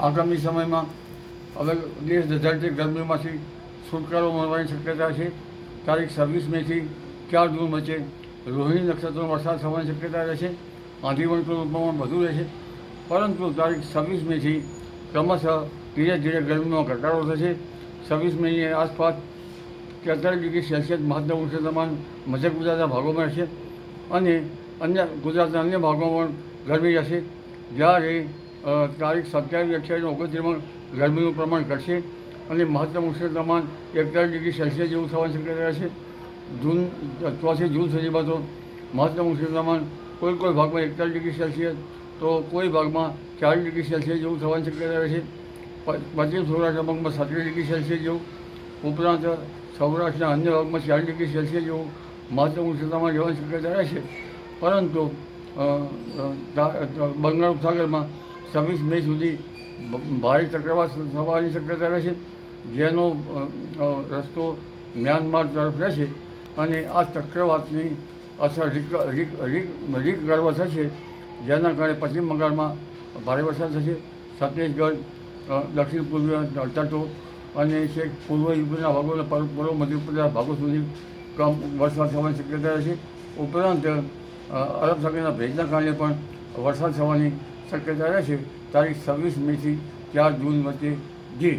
આગામી સમયમાં હવે દેશ ધજાડતી ગરમીમાંથી છુટકારો મળવાની શક્યતા છે. તારીખ છવ્વીસ મેથી ચાર જૂન વચ્ચે રોહિણી નક્ષત્રનો વરસાદ થવાની શક્યતા રહેશે. આંધી વંટોનું પ્રમાણ વધુ રહેશે. પરંતુ તારીખ છવ્વીસ મેથી ક્રમશઃ ધીરે ધીરે ગરમીમાં ઘટાડો થશે. છવ્વીસ મેની આસપાસ તેતાલીસ ડિગ્રી સેલ્સિયસ મહત્તમ ઉષ્ણતામાન મધ્ય ગુજરાતના ભાગોમાં રહેશે. અને અન્ય ગુજરાતના અન્ય ભાગોમાં પણ ગરમી રહેશે. જ્યારે તારીખ સત્યાવીસ અઠ્યાવીસ ઓગણત્રીસમાં ગરમીનું પ્રમાણ ઘટશે અને મહત્તમ ઉષ્ણતામાન એકતાલીસ ડિગ્રી સેલ્સિયસ જેવું થવાની શક્યતા રહેશે. જૂન, ચોથી જૂન સુધીમાં તો મહત્તમ ઉષ્ણતામાન કોઈ કોઈ ભાગમાં એકતાલીસ ડિગ્રી સેલ્સિયસ તો કોઈ ભાગમાં ચાલીસ ડિગ્રી સેલ્સિયસ જેવું થવાની શક્યતા પ- પશ્ચિમ સૌરાષ્ટ્રના ભાગમાં સત્રીસ ડિગ્રી સેલ્સિયસ જેવું, ઉપરાંત સૌરાષ્ટ્રના અન્ય ભાગમાં ચાલીસ ડિગ્રી સેલ્સિયસ જેવું મહત્તમ ઉષ્ણતામાન રહેવાની શક્યતા રહેશે. પરંતુ બંગાળ ઉપસાગરમાં છવ્વીસ મે સુધી ભારે ચક્રવાત થવાની શક્યતા રહેશે. જેનો રસ્તો મ્યાનમાર તરફ રહેશે અને આ ચક્રવાતની અસર રીક રીક રીક ગર્વ થશે. જેના કારણે પશ્ચિમ બંગાળમાં ભારે વરસાદ થશે. છત્તીસગઢ દક્ષિણ પૂર્વ તટો અને છેક પૂર્વ યુપીના ભાગોના પૂર્વ મધ્યપ્રદેશ ભાગો સુધી કમ વરસાદ થવાની શક્યતા રહેશે. ઉપરાંત અરબ સાગરના ભેજના કારણે પણ વરસાદ થવાની શક્યતા રહેશે તારીખ છવ્વીસ મેથી ચાર જૂન વચ્ચે જી